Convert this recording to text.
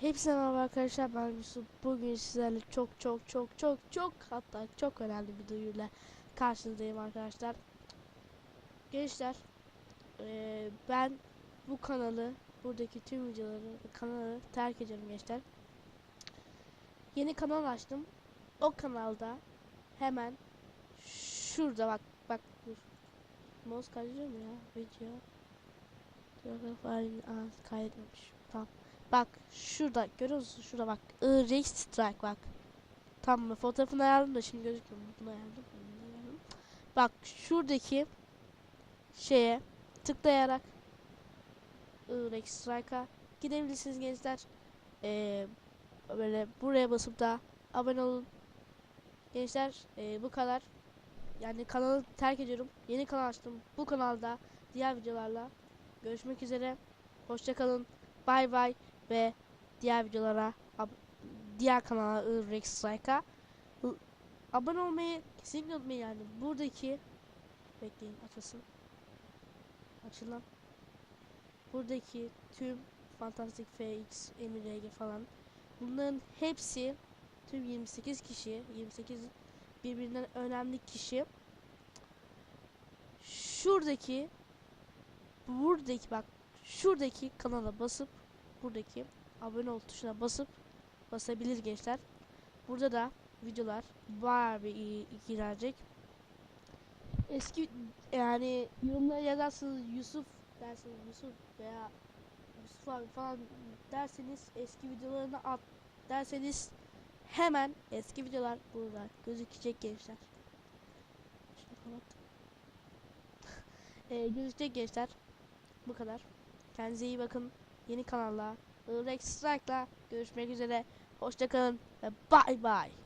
Hepsine merhaba arkadaşlar ben Yusuf. Bugün sizlerle çok çok çok çok çok hatta çok önemli bir duyuruyla karşınızdayım arkadaşlar. Gençler eee, ben bu kanalı buradaki tüm videoları kanalı terk ediyorum gençler. Yeni kanal açtım. O kanalda hemen şurada bak bak dur. Mouse kaydediyor mu ya video? Fail Aa, kaydetmemiş. Tamam. Bak şurada görüyor musun? Şurada bak. Irex Strike bak. Tamam mı? Fotoğrafını ayarladım da şimdi gözükmüyor. Bunu ayarladım. Bak şuradaki şeye tıklayarak Irex Strike'a gidebilirsiniz gençler. Ee, böyle buraya basıp da abone olun. Gençler ee, bu kadar. Yani kanalı terk ediyorum. Yeni kanal açtım. Bu kanalda diğer videolarla görüşmek üzere. Hoşçakalın. Bay bay ve diğer videolara diğer kanala Rex Strike'a abone olmayı kesinlikle unutmayın. Yani buradaki bekleyin açılsın. Açılan buradaki tüm Fantastic FX, MRG falan bunların hepsi tüm 28 kişi 28 birbirinden önemli kişi. Şuradaki buradaki bak şuradaki kanala basıp buradaki abone ol tuşuna basıp basabilir gençler. Burada da videolar bayağı bir iyi girecek. Eski yani yorumlara yazarsınız Yusuf dersiniz Yusuf veya Yusuf abi falan derseniz eski videolarını at derseniz hemen eski videolar burada gözükecek gençler. Şunu. Ee, gözükecek gençler. Bu kadar. Kendinize iyi bakın. Yeni kanalla Rex Strike'la görüşmek üzere. Hoşçakalın ve bye bye.